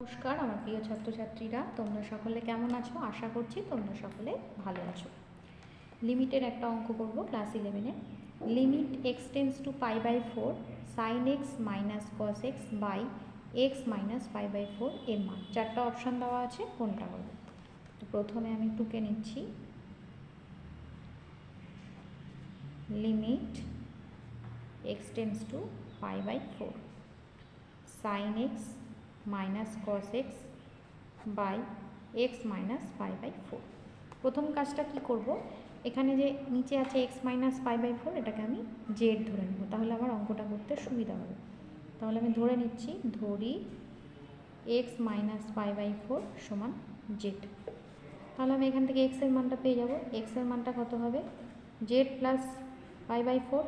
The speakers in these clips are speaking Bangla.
নমস্কার, আমার প্রিয় ছাত্রছাত্রীরা, তোমরা সকলে কেমন আছো? আশা করছি তোমরা সকলে ভালো আছো। লিমিটের একটা অঙ্ক করব ক্লাস ইলেভেনে। Limit x tends to pi by four sine x minus cos x by x minus pi by four এর মান। চারটা অপশান দেওয়া আছে, কোনটা হবে? তো প্রথমে আমি টুকে নিচ্ছি। Limit x tends to pi by four sine x minus cos x by x minus pi by four প্রথম কাজটা কি করব? এখানে যে নিচে আছে x minus pi by four এটাকে আমি জেড ধরে নেব। তাহলে আমার অঙ্কটা করতে সুবিধা হবে। তাহলে আমি ধরে নিচ্ছি, ধরি x minus pi by four সমান জেড তাহলে আমি এখান থেকে এক্সের মানটা পেয়ে যাব। এক্সের মানটা কত হবে? Z plus pi by four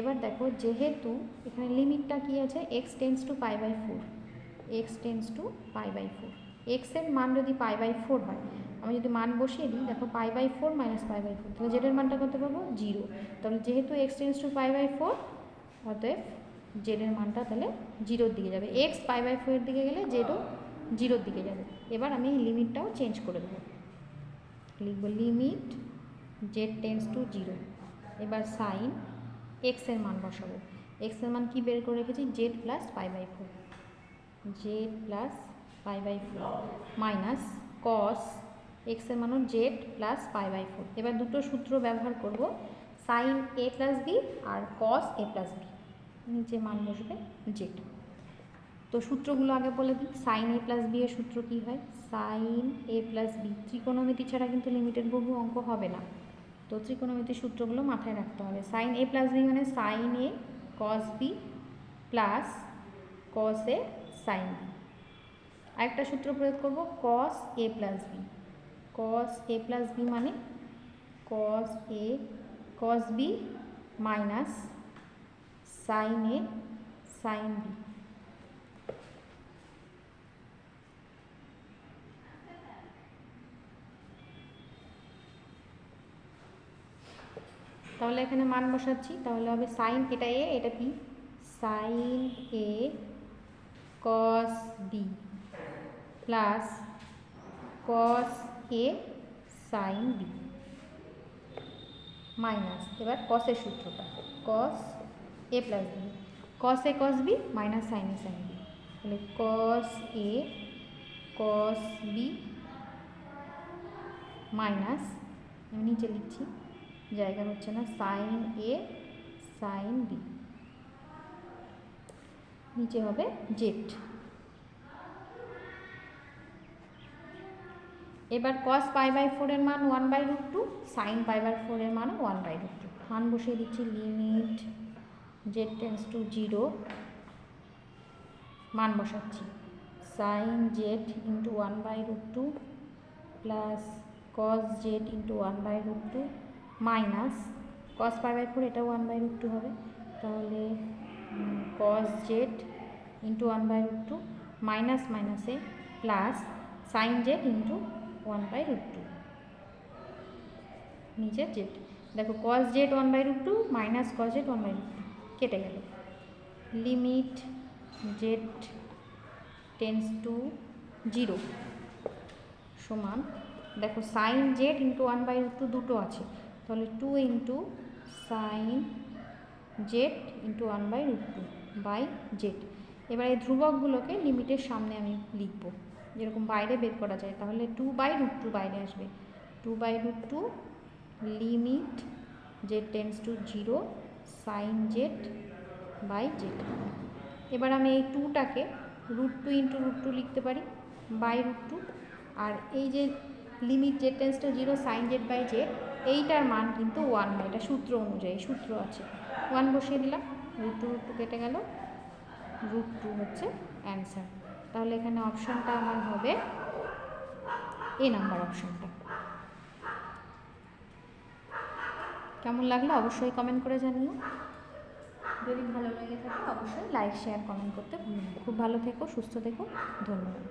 এবার দেখো, যেহেতু এখানে লিমিটটা কি আছে? X tends to pi by four x tends to pi by four এক্সের মান যদি পাই বাই ফোর হয়, আমি যদি মান বসিয়ে দিই, দেখো pi by four minus pi by four তাহলে জেডের মানটা কত পাবো? জিরো তাহলে যেহেতু x tends to pi by four অতএব জেডের মানটা তাহলে জিরোর দিকে যাবে। এক্স পাই বাই ফোরের দিকে গেলে জেডও জিরোর দিকে যাবে। এবার আমি লিমিটটাও চেঞ্জ করে দেবো। লিখব limit z tends to zero এবার সাইন এক্সের মান বসাবো। এক্সের মান কি বের করে রেখেছি? Z plus pi by four z plus pi by four minus cos এক্সের মানও z plus pi by four এবার দুটো সূত্র ব্যবহার করব সাইন এ প্লাস বি আর কস এ প্লাস বি নিচে মান বসবে জেড তো সূত্রগুলো আগে বলে দিই সাইন এ প্লাস বি এর সূত্র কী হয়? সাইন এ প্লাস বি ত্রিকোণমিতি ছাড়া কিন্তু লিমিটেড বহু অঙ্ক হবে না। তো ত্রিকোণমিতির সূত্রগুলো মাথায় রাখতে হবে। সাইন এ প্লাস বি মানে sine a cos b plus cos a sine b আরেকটা সূত্র প্রয়োগ করব cos a plus b cos a plus b মানে cos a cos b minus sine a sine b তাহলে এখানে মান বসাচ্ছি, তাহলে হবে সাইন এটা এ এটা b sine a cos b plus cos a sine b minus এবার কসের সূত্রটা cos a plus b cos a cos b minus sine a sine b তাহলে কস এ কস বি মাইনাস আমি নিচে লিখছি, জায়গা হচ্ছে না সাইন এ সাইন বি নিচে হবে জেড। এবার কস পাই বাই ফোরের মান one by root two sine pi by ফোরের মান ওয়ান বাই রুট টু মান বসিয়ে দিচ্ছি limit z tends to zero মান বসাচ্ছি। Sine z into one by root two plus cos z into one by root two minus cos pi by four এটা ওয়ান বাই রুট টু হবে। তাহলে cos z into one by root two minus মাইনাসে plus sine z into one by root two নিচে জেড দেখো cos z one by root two minus cos z one by root two কেটে গেল। Limit z tends to zero সমান। দেখো sine z into one by root two দুটো আছে। তাহলে two into sine z into one by root two by z এবার এই ধ্রুবকগুলোকে লিমিটের সামনে আমি লিখব। যেরকম বাইরে বের করা যায়, তাহলে টু বাই রুট টু বাইরে আসবে। Two by root two limit z tends to zero sine z by z এবার আমি এই টুটাকে root two into root two লিখতে পারি বাই রুট টু আর এই যে limit z tends to zero sine z by z এইটার মান কিন্তু ওয়ান না এটা সূত্র অনুযায়ী, সূত্র আছে। ওয়ান বসিয়ে দিলাম। রুট টু রুট টু কেটে গেল রুট টু হচ্ছে অ্যান্সার তাহলে এখানে অপশানটা আমার হবে এ নাম্বার অপশানটা। কেমন লাগল অবশ্যই কমেন্ট করে জানিও। যদি ভালো লেগে থাকে অবশ্যই লাইক শেয়ার কমেন্ট করতে খুব ভালো থেকো, সুস্থ থেকো, ধন্যবাদ।